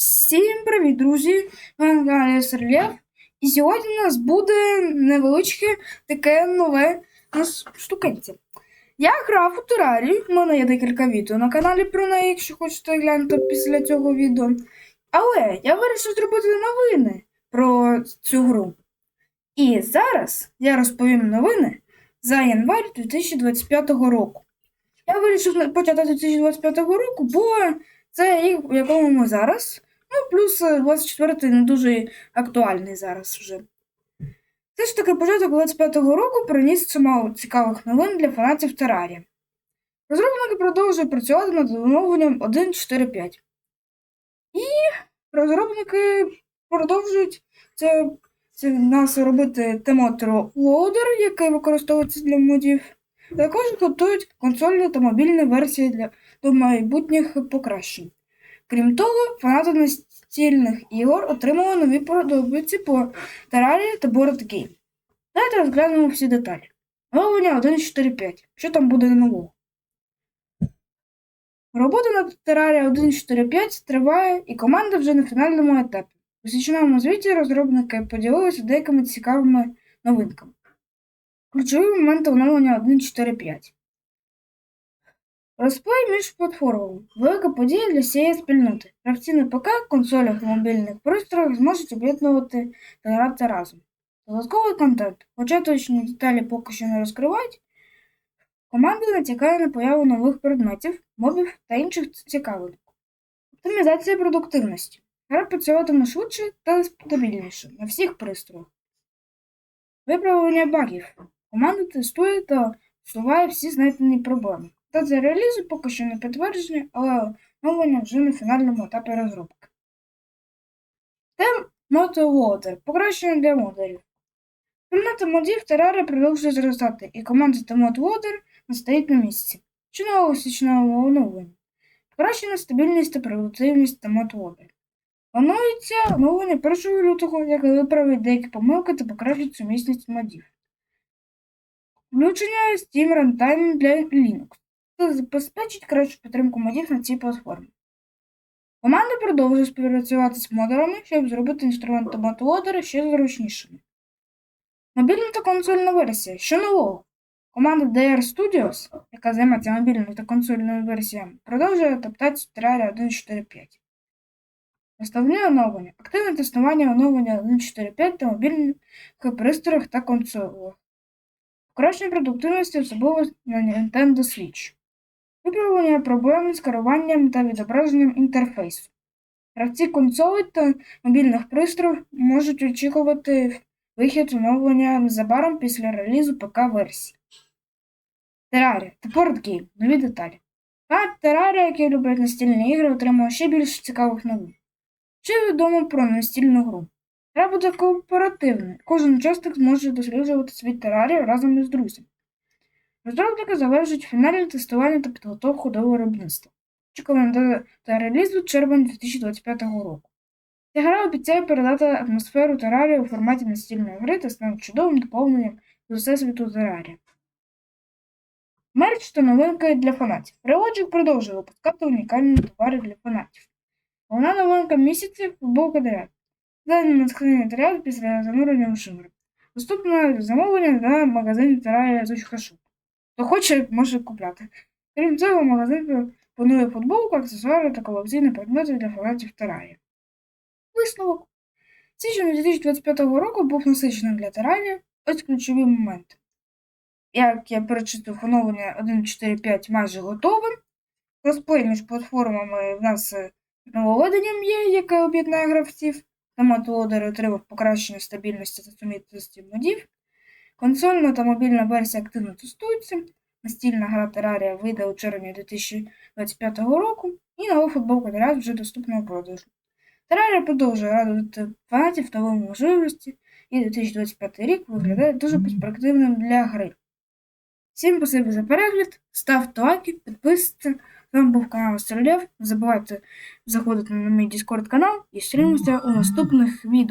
Всім привіт, друзі! Ви на каналі Серлєв. І сьогодні у нас буде невеличке таке нове штукенце. Я грав у Терарі, у мене є декілька відео на каналі про неї, якщо хочете глянути після цього відео. Але я вирішив зробити новини про цю гру. І зараз я розповім новини за январь 2025 року. Я вирішив почати 2025 року, бо це рік, в якому ми зараз. Ну, плюс 24-й не дуже актуальний зараз вже. Все ж таки, початок 25-го року приніс чимало цікавих новин для фанатів Терарі. Розробники продовжують працювати над оновленням 1.4.5. І розробники продовжують це, це нас робити темотро лоудер, який використовується для модів. Також готують консольні та мобільні версії для до майбутніх покращень. Крім того, фанати настільних ігор отримали нові подобиці по Terraria та Board Game. Давайте розглянемо всі деталі. Оновлення 1.4.5. Що там буде нового? Робота над Terraria 1.4.5 триває, і команда вже на фінальному етапі. У свічному звіті розробники поділилися деякими цікавими новинками. Ключові моменти оновлення 1.4.5. Розплей між платформами. Велика подія для всієї спільноти. Гравці на ПК, консолях мобільних пристроях зможуть об'єднувати та грати разом. Додатковий контент. Хоча точні деталі поки що не розкривають. Команда натякає на появу нових предметів, мобів та інших цікавинок. Оптимізація продуктивності. Гра працюватиме швидше та стабільніше на всіх пристроях. Виправлення багів. Команда тестує та усуває всі знайдені проблеми. Дата релізу поки що не підтвердження, але оновлення вже на фінальному етапі розробки. Тем Мотоводер. Покращення для модерів. Спільнота модів Terraria продовжує зростати, і команда Temot Water не на місці. Що нового січного оновлення? Покращена стабільність та продуктивність Temot Water. Планується оновлення 1 лютого, яке виправить деякі помилки та покращить сумісність модів. Включення Steam Runtime для Linux. Забезпечить кращу підтримку модів на цій платформі. Команда продовжує співпрацювати з модерами, щоб зробити інструменти мотолодери ще зручнішими. Мобільна та консольна версія. Що нового? Команда DR Studios, яка займається мобільною та консольною версіями, продовжує адаптацію Terraria 1.4.5. Основні оновлення. Активне тестування оновлення 1.4.5 та мобільних пристроях та консолях. Покращення продуктивності особливо на Nintendo Switch. Виправлення проблем з керуванням та відображенням інтерфейсу. Гравці консолей та мобільних пристроїв можуть очікувати вихід оновлення незабаром після релізу ПК-версії. Terraria та Game. Нові деталі. Фанат Terraria, які люблять настільні ігри, отримав ще більше цікавих новин. Що відомо про настільну гру? Гра буде кооперативною. Кожен учасник зможе досліджувати світ Terraria разом із друзями. Розробники завершують фінальне тестування та підготовку до виробництва. Очікуємо до та релізу червень 2025 року. Ця гра обіцяє передати атмосферу Терарія у форматі настільної гри та стане чудовим доповненням до всесвіту Терарія. Мерч та новинки для фанатів. Релоджик продовжує випускати унікальні товари для фанатів. Головна новинка місяця футболка Дерев. Дане натхнення Дерев після занурення в шимер. Доступне замовлення на магазині Терарія Зучхашу. Хто хоче, може купляти. Крім цього, магазин пропонує футболку, аксесуари та колекційні предмети для фанатів Терарія. Висновок. Січень 2025 року був насиченим для Терарія. Ось ключові моменти. Як я перечитав, оновлення 1.4.5 майже готове. Розплей між платформами в нас нововведенням є, яке об'єднає гравців. Лодер отримав покращення стабільності та сумісності модів. Консольна та мобільна версія активно тестуються. Настільна гра Terraria вийде у червні 2025 року, і нова футболка Terraria вже доступна у продажу. Terraria продовжує радувати фанатів новими можливості, і 2025 рік виглядає дуже перспективним для гри. Всім спасибі за перегляд, ставте лайки, підписуйтесь. З вами був канал Стрілєв. Не забувайте заходити на мій Discord канал і стрімитися у наступних відео.